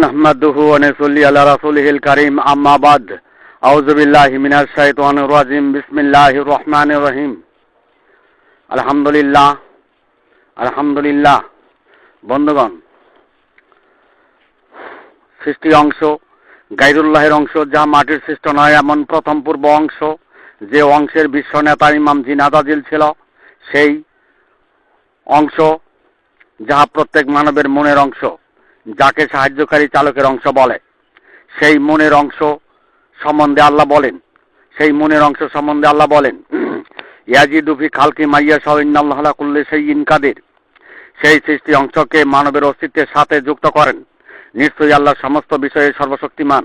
নাহমাদুহু অনেসল্লি আল্লাহ রাসুলহিল করিম আম্মাবাদ আউজবিল্লাহ মিনার শাহতান রাজিম বিসমিল্লাহ রহমান রহিম আলহামদুলিল্লাহ আলহামদুলিল্লাহ বন্ধুগণ সৃষ্টি অংশ, গাইরুল্লাহের অংশ, যা মাটির সৃষ্ট নয়, এমন প্রথম পূর্ব অংশ, যে অংশের বিশ্ব নেতা ইমাম জিনাদাজিল ছিল, সেই অংশ, যাহা প্রত্যেক মানবের মনের অংশ। যাকে সাহায্যকারী চালকের অংশ বলে, সেই মনের অংশ সম্বন্ধে আল্লাহ বলেন, সেই মনের অংশ সম্বন্ধে আল্লাহ বলেন ইয়াজিদুফি খালকি মাইয়া সহ ইন্নাল্লাহ কুল্লি সেই ইনকাদের সেই সৃষ্টি অংশকে মানবের অস্তিত্বের সাথে যুক্ত করেন, নিশ্চয়ই আল্লাহ সমস্ত বিষয়ে সর্বশক্তিমান।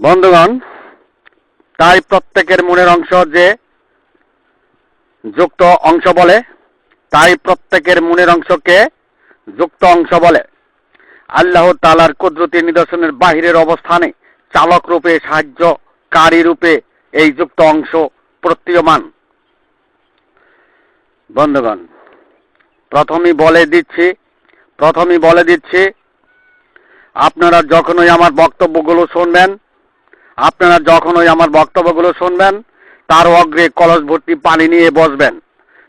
বন্ধুগণ, তাই প্রত্যেকের মনের অংশ যে যুক্ত অংশ বলে, তাই প্রত্যেকের মনের অংশকে যুক্ত অংশ বলে। আল্লাহ তালার কুদরতি নিদর্শনের বাহিরের অবস্থানে চালক রূপে, সাহায্যকারী রূপে এই যুক্ত অংশ প্রতীয়মান। বন্ধুগণ প্রথমেই বলে দিচ্ছি প্রথমেই বলে দিচ্ছি, আপনারা যখনই আমার বক্তব্যগুলো শুনবেন, আপনারা যখনই আমার বক্তব্যগুলো শুনবেন, তার অগ্রে কলস ভর্তি পানি নিয়ে বসবেন।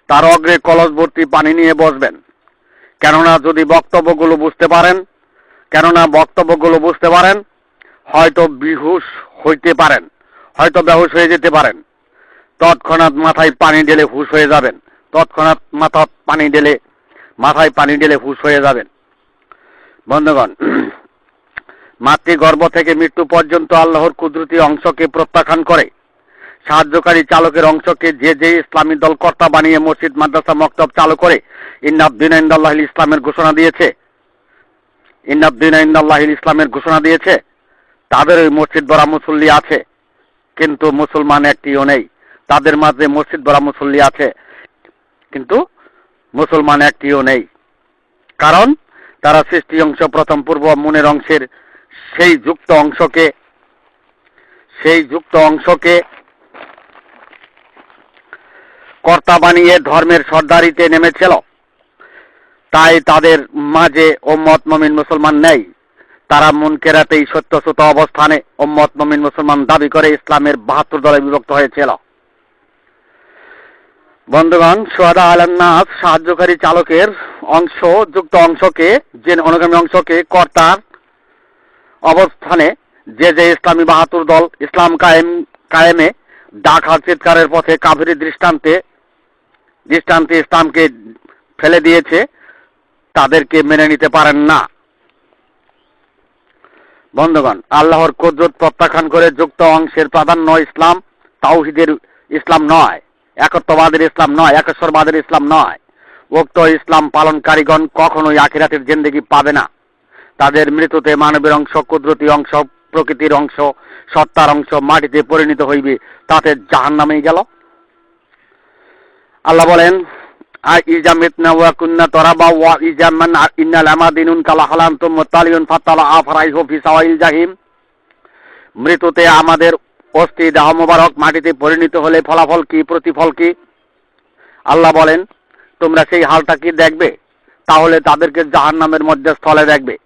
তার অগ্রে কলস ভর্তি পানি নিয়ে বসবেন। কেননা যদি বক্তব্যগুলো বুঝতে পারেন, কেননা বক্তব্যগুলো বুঝতে পারেন, হয়তো বিহুশ হইতে পারেন, হয়তো বেহুশ হয়ে যেতে পারেন। তৎক্ষণাৎ মাথায় পানি ঢেলে হুশ হয়ে যাবেন। তৎক্ষণাৎ মাথা পানি ঢেলে, মাথায় পানি ঢেলে হুশ হয়ে যাবেন। বন্ধুগণ, মাতৃগর্ভ থেকে মৃত্যু পর্যন্ত আল্লাহর কুদরতি অংশকে প্রত্যাখ্যান করে সাহায্যকারী চালকের অংশকে যে যে ইসলামী দল কর্তা বানিয়ে মসজিদ, মাদ্রাসা, মক্তব চালু করে, ইন্নাবদিন ইন্দাল্লাহ ইসলামের ঘোষণা দিয়েছে। ইন্নাবদিন ইন্দাল্লাহ ইসলামের ঘোষণা দিয়েছে। তাদের ওই মসজিদ বড়া মুসল্লি আছে, কিন্তু মুসলমান একটিও নেই। তাদের মাঝে মসজিদ বড়া মুসল্লি আছে, কিন্তু মুসলমান একটিও নেই। কারণ তারা সৃষ্টি অংশ, প্রথম, পূর্ব, মনের অংশের সেই যুক্ত অংশকে, সেই যুক্ত অংশকে কর্তা বানিয়ে ধর্মের সর্দারিতে নেমেছিল। তাই তাদের মাঝে ওম্মত মমিন মুসলমান নেই। তারা মন কেরাতেই সত্যসূত অবস্থানে ওম্মত মমিন মুসলমান দাবি করে ইসলামের বাহাত্তর দলে বিভক্ত হয়েছিল। বন্ধুগণ সোহাদা আলান্নাস সাহায্যকারী চালকের অংশ, যুক্ত অংশকে যে অনুগামী অংশকে কর্তার অবস্থানে যে যে ইসলামী বাহাত্তর দল ইসলাম কায়েম, কায়েমে ডাক চিৎকারের পথে কাভেরি দৃষ্টান্তে দৃষ্টান্তে ইসলামকে ফেলে দিয়েছে, তাদেরকে মেনে নিতে পারেন না। বন্ধুগণ, আল্লাহর কুদরত প্রত্যাখ্যান করে যুক্ত অংশের প্রাধান্য ইসলাম, তাওহিদের ইসলাম নয়, একত্ববাদের ইসলাম নয়, একেশ্বরবাদের ইসলাম নয়। উক্ত ইসলাম পালনকারীগণ কখনোই আখিরাতের জিন্দেগি পাবে না। তাদের মৃত্যুতে মানবের অংশ, কুদরতি অংশ, প্রকৃতির অংশ, সত্তার অংশ মাটিতে পরিণত হইবে, তাতে জাহান নামেই গেল। আল্লাহ বলেন ইজা ওয়া কালা জাহিম। মৃত্যুতে আমাদের অস্থি দেহ মোবারক মাটিতে পরিণত হলে ফলাফল কি, প্রতিফল কি? আল্লাহ বলেন, তোমরা সেই হালটা কি দেখবে? তাহলে তাদেরকে জাহান নামের মধ্যে স্থলে দেখবে।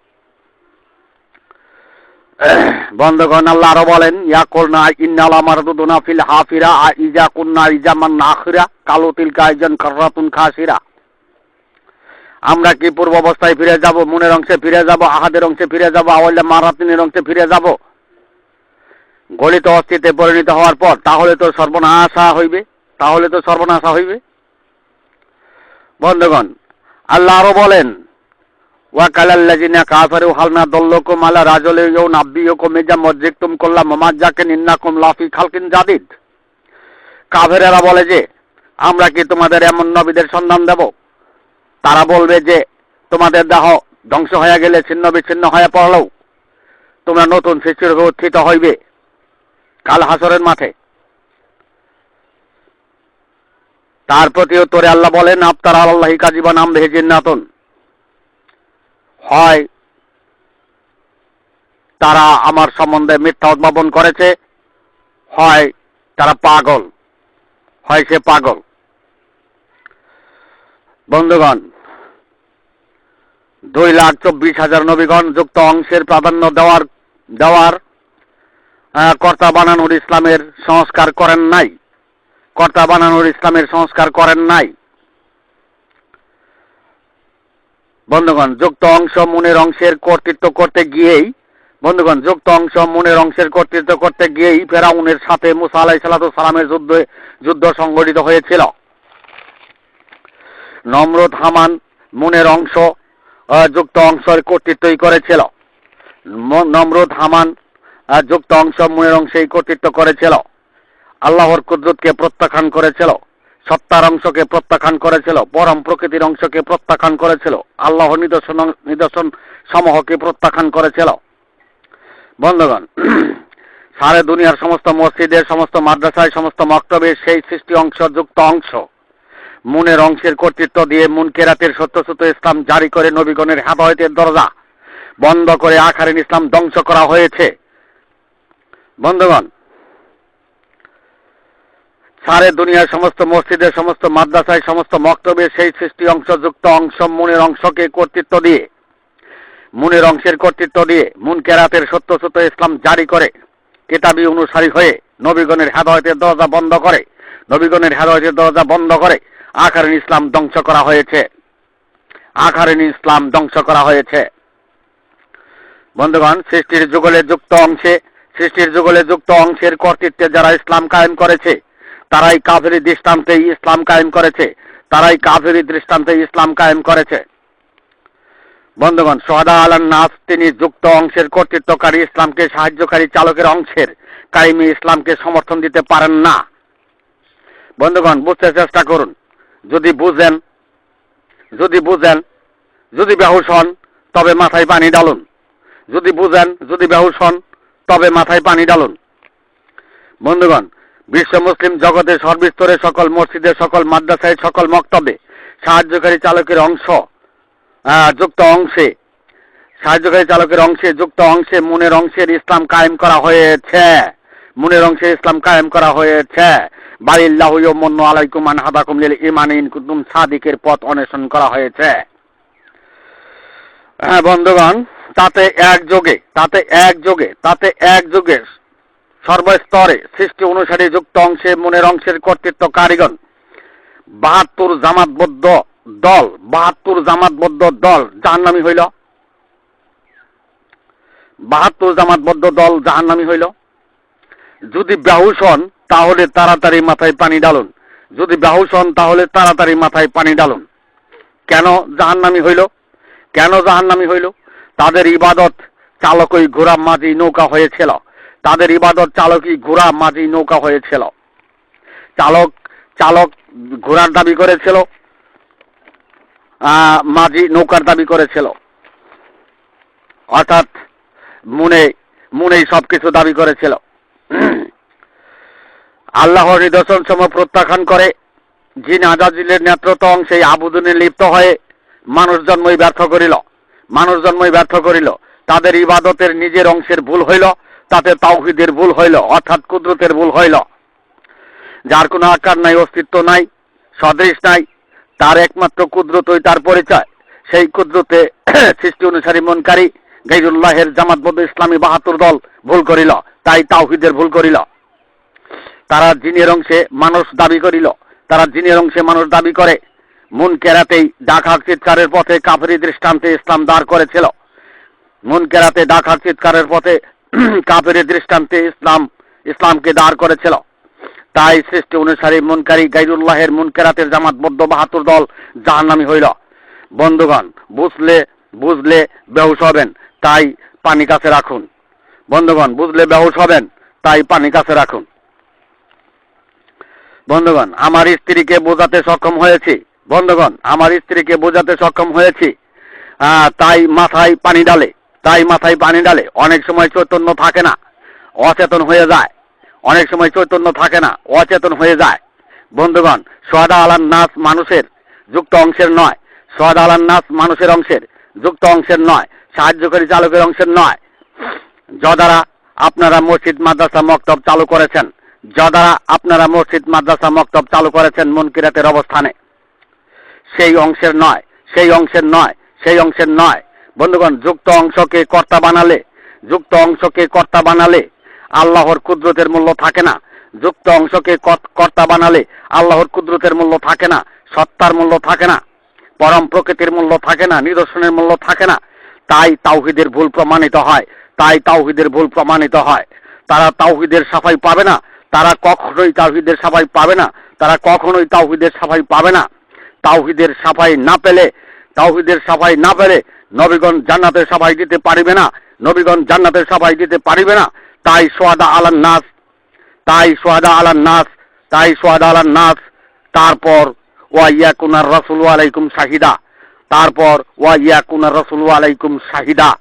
বন্ধগণ, আল্লাহ আরও বলেন, ইয়া করনা ইন্নাল আমারদুনা ফিল হাফিরা, আ ইজা কুন্না ইজামান নাখিরা, কালো তিলকা ইজান কাররাতুন খাসিরা। আমরা কি পূর্ব অবস্থায় ফিরে যাব, মনের অংশে ফিরে যাব, আহাদের অংশে ফিরে যাব আওয়ালে মারাতিনের অংশে ফিরে যাব? গলিত অস্থিতে পরিণত হওয়ার পর তাহলে তো সর্বনাশা হইবে, তাহলে তো সর্বনাশা হইবে। বন্ধুগণ, আল্লাহ আরও বলেন ওয়াকালাল্লাজিনা হালনা রাজলে বলে যে, আমরা কি তোমাদের এমন নবীদের সন্ধান দেব? তারা বলবে যে, তোমাদের দেহ ধ্বংস হয়ে গেলে ছিন্ন বিচ্ছিন্ন হয়ে পড়লেও তোমরা নতুন সৃষ্টির উত্থিত হইবে কাল হাসরের মাঠে। তার প্রতি উত্তরে আল্লাহ বলেন, আফতার আল্লাহি কাজিবা নাম ভেজিন নাতন হয়, তারা আমার সম্বন্ধে মিথ্যা উদ্ভাবন করেছে, হয় তারা পাগল, হয় সে পাগল। বন্ধুগণ, দুই লাখ চব্বিশ হাজার নবীগণ যুক্ত অংশের প্রাধান্য দেওয়ার দেওয়ার কর্তা বানানুর ইসলামের সংস্কার করেন নাই। কর্তা বানানুর ইসলামের সংস্কার করেন নাই। বন্ধুগণ, যুক্ত অংশ মনের অংশের কর্তৃত্ব করতে গিয়েই, বন্ধুগণ, যুক্ত অংশ মনের অংশের কর্তৃত্ব করতে গিয়েই ফেরাউনের সাথে মুসা আলাই সালামের যুদ্ধ যুদ্ধ সংগঠিত হয়েছিল। নম্রত হামান মনের অংশ যুক্ত অংশের কর্তৃত্বই করেছিল। নম্রত হামান যুক্ত অংশ মনের অংশেই কর্তৃত্ব করেছিল। আল্লাহর কুদরতকে প্রত্যাখ্যান করেছিল। সত্তার অংশকে প্রত্যাখ্যান করেছিল, পরম প্রকৃতির অংশকে প্রত্যাখ্যান করেছিল, আল্লাহ নিদর্শন নিদর্শন সমূহকে প্রত্যাখ্যান করেছিল। বন্ধুগণ, সারে দুনিয়ার সমস্ত মসজিদের, সমস্ত মাদ্রাসায়, সমস্ত মক্তবের সেই সৃষ্টি অংশ যুক্ত অংশ, মুনের অংশের কর্তৃত্ব দিয়ে মুন কেরাতের সত্যসূত ইসলাম জারি করে নবীগণের হেদায়তের দরজা বন্ধ করে আখারিন ইসলাম ধ্বংস করা হয়েছে। বন্ধুগণ সারে দুনিয়ার সমস্ত মসজিদের সমস্ত মাদ্রাসায় সমস্ত মক্তবের সেই সৃষ্টি অংশযুক্ত অংশ মুনের অংশকে কর্তৃত্ব দিয়ে, মুনের অংশের কর্তৃত্ব দিয়ে মুন কেরাতের সত্য সত্য ইসলাম জারি করে, কেতাবি অনুসারী হয়ে নবীগণের হেদায়তের দরজা বন্ধ করে, নবীগণের হেদায়তের দরজা বন্ধ করে আখারিন ইসলাম ধ্বংস করা হয়েছে। আখারিন ইসলাম ধ্বংস করা হয়েছে। বন্ধুগণ, সৃষ্টির যুগলে যুক্ত অংশে, সৃষ্টির যুগলে যুক্ত অংশের কর্তৃত্বে যারা ইসলাম কায়েম করেছে তারাই কাফেরি দৃষ্টান্তে ইসলাম কায়েম করেছে। তারাই কাফেরি দৃষ্টান্তে ইসলাম কায়েম করেছে। বন্ধুগণ, সোহাদা আলান নাস, তিনি যুক্ত অংশের কর্তৃত্বকারী, ইসলামকে সাহায্যকারী চালকের অংশের কায়েমি ইসলামকে সমর্থন দিতে পারেন না। বন্ধুগণ, বুঝতে চেষ্টা করুন। যদি বুঝেন যদি বুঝেন, যদি বেহুশ হন, তবে মাথায় পানি ডালুন। যদি বুঝেন, যদি বেহুশ হন, তবে মাথায় পানি ডালুন। বন্ধুগণ বিশ্ব মুসলিম জগতের সর্বস্তরে সকল মসজিদে সকল মাদ্রাসায়, সকল মক্তবে সাহায্যকারী চালকের অংশ যুক্ত অংশে, সাহায্যকারী চালকের অংশে, যুক্ত অংশে, মুনের অংশের ইসলাম কায়েম করা হয়েছে। মুনের অংশে ইসলাম কায়েম করা হয়েছে। বাড়িল্লাহ মন্ন আলাইকুম আন হাদাকুম লিল ইমান ইন কুতুম সাদিকের পথ অন্বেষণ করা হয়েছে। হ্যাঁ বন্ধুগণ, তাতে এক যোগে, তাতে এক যোগে, তাতে এক যোগে সর্বস্তরে সৃষ্টি অনুসারে যুক্ত অংশে মনের অংশের কর্তৃত্ব কারিগণ। বাহাত্তর জামাতবদ্ধ দল, বাহাত্তর জামাতবদ্ধ দল জাহান্নামি হইল? বাহাত্তর জামাতবদ্ধ দল জাহান্নামি হইল? যদি বেহুশ হন, তাহলে তাড়াতাড়ি মাথায় পানি ডালুন। যদি বেহুশ হন, তাহলে তাড়াতাড়ি মাথায় পানি ডালুন। কেন জাহান্নামি হইল? কেন জাহান্নামি হইল? তাদের ইবাদত চালকই ঘোড়া, মাঝি, নৌকা হয়েছিল। তাদের ইবাদত চালকই ঘোড়া, মাঝি, নৌকা হয়েছিল। চালক চালক ঘোড়ার দাবি করেছিল মাঝি নৌকার দাবি করেছিল। অর্থাৎ মুনে, মুনেই সবকিছু দাবি করেছিল। আল্লাহর নিদর্শন সম প্রত্যাখ্যান করে, জিন আজাজিলের নেতৃত্ব অংশে আবুদনে লিপ্ত হয়ে মানুষ জন্মই ব্যর্থ করিল। মানুষ জন্মই ব্যর্থ করিল। তাদের ইবাদতের নিজের অংশের ভুল হইল। তাতে তাওহিদের ভুল হইল, অর্থাৎ কুদরতের ভুল হইল। যার কোনো আকার নাই, অস্তিত্ব নাই সদৃশ নাই, তার একমাত্র কুদরতই তার পরিচয়। সেই কুদরতে সৃষ্টি অনুসারী মনকারী গাইজুল্লাহের জামাতবদ্ধ ইসলামী বাহাত্তর দল ভুল করিল, তাই তাওহিদের ভুল করিল। তারা জিনের অংশে মানুষ দাবি করিল, তারা জিনের অংশে মানুষ দাবি করে। মুন কেরাতেই ডাকার চিৎকারের পথে কাফেরি দৃষ্টান্তে ইসলাম দাঁড় করেছিল। মুন কেরাতে ডাকার চিৎকারের পথে কাফেরি দৃষ্টান্তে ইসলাম, ইসলামকে দাঁড় করেছিল। তাই সৃষ্টি অনুসারী মুনকারী গাইরুল্লাহের মুনকেরাতের জামাতবদ্ধ বাহাত্তর দল জাহান্নামি হইল। বন্ধুগণ, বুঝলে বুঝলে বেহুশ হবেন, তাই পানি কাছে রাখুন। বন্ধুগণ, বুঝলে বেহুশ হবেন, তাই পানি কাছে রাখুন। বন্ধুগণ, আমার স্ত্রীকে বোঝাতে সক্ষম হয়েছি। বন্ধুগণ, আমার স্ত্রীকে বোঝাতে সক্ষম হয়েছি। তাই মাথায় পানি ডালে তাই মাথায় পানি ডালে অনেক সময় চৈতন্য থাকে না, অচেতন হয়ে যায়। অনেক সময় চৈতন্য থাকে না, অচেতন হয়ে যায়। বন্ধুগণ সোহাদা আলান নাচ মানুষের যুক্ত অংশের নয়। সোহাদা আলান নাচ মানুষের অংশের যুক্ত অংশের নয়, সাহায্যকারী চালকের অংশের নয়। যদারা আপনারা মসজিদ, মাদ্রাসা, মক্তব চালু করেছেন, যদারা আপনারা মসজিদ, মাদ্রাসা, মক্তব চালু করেছেন মনকিরাতের অবস্থানে। সেই অংশের নয়, সেই অংশের নয়, সেই অংশের নয়। বন্ধুগণ, যুক্ত অংশকে কর্তা বানালে, যুক্ত অংশকে কর্তা বানালে আল্লাহর কুদরতের মূল্য থাকে না। যুক্ত অংশকে কর্তা বানালে আল্লাহর কুদরতের মূল্য থাকে না, সত্তার মূল্য থাকে না, পরম প্রকৃতির মূল্য থাকে না, নিদর্শনের মূল্য থাকে না। তাই তাওহিদের ভুল প্রমাণিত হয়, তাই তাওহিদের ভুল প্রমাণিত হয়। তারা তাওহিদের সাফাই পাবে না, তারা কখনোই তাওহিদের সাফাই পাবে না, তারা কখনোই তাওহিদের সাফাই পাবে না। তাওহিদের সাফাই না পেলে, তাওহিদের সাফাই না পেলে নবীগণ জান্নাতের সাফাই দিতে পারিবে না। নবীগণ জান্নাতের সাফাই দিতে পারিবে না। তাই সোয়াদা আলান নাস, তাই সোয়াদা আলান নাস, তাই সোয়াদা আলান নাস। তারপর, ওয়া ইয়াকুনার রাসূলু আলাইকুম শাহিদা। তারপর, ওয়া ইয়াকুনার রাসূলু আলাইকুম শাহিদা।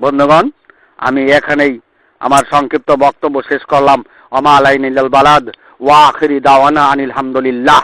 বন্ধুগণ, আমি এখানেই আমার সংক্ষিপ্ত বক্তব্য শেষ করলাম। অমা আলাইনিল বালাদ, ওয়া আখিরি দাওয়ানা আনিল হামদুলিল্লাহ।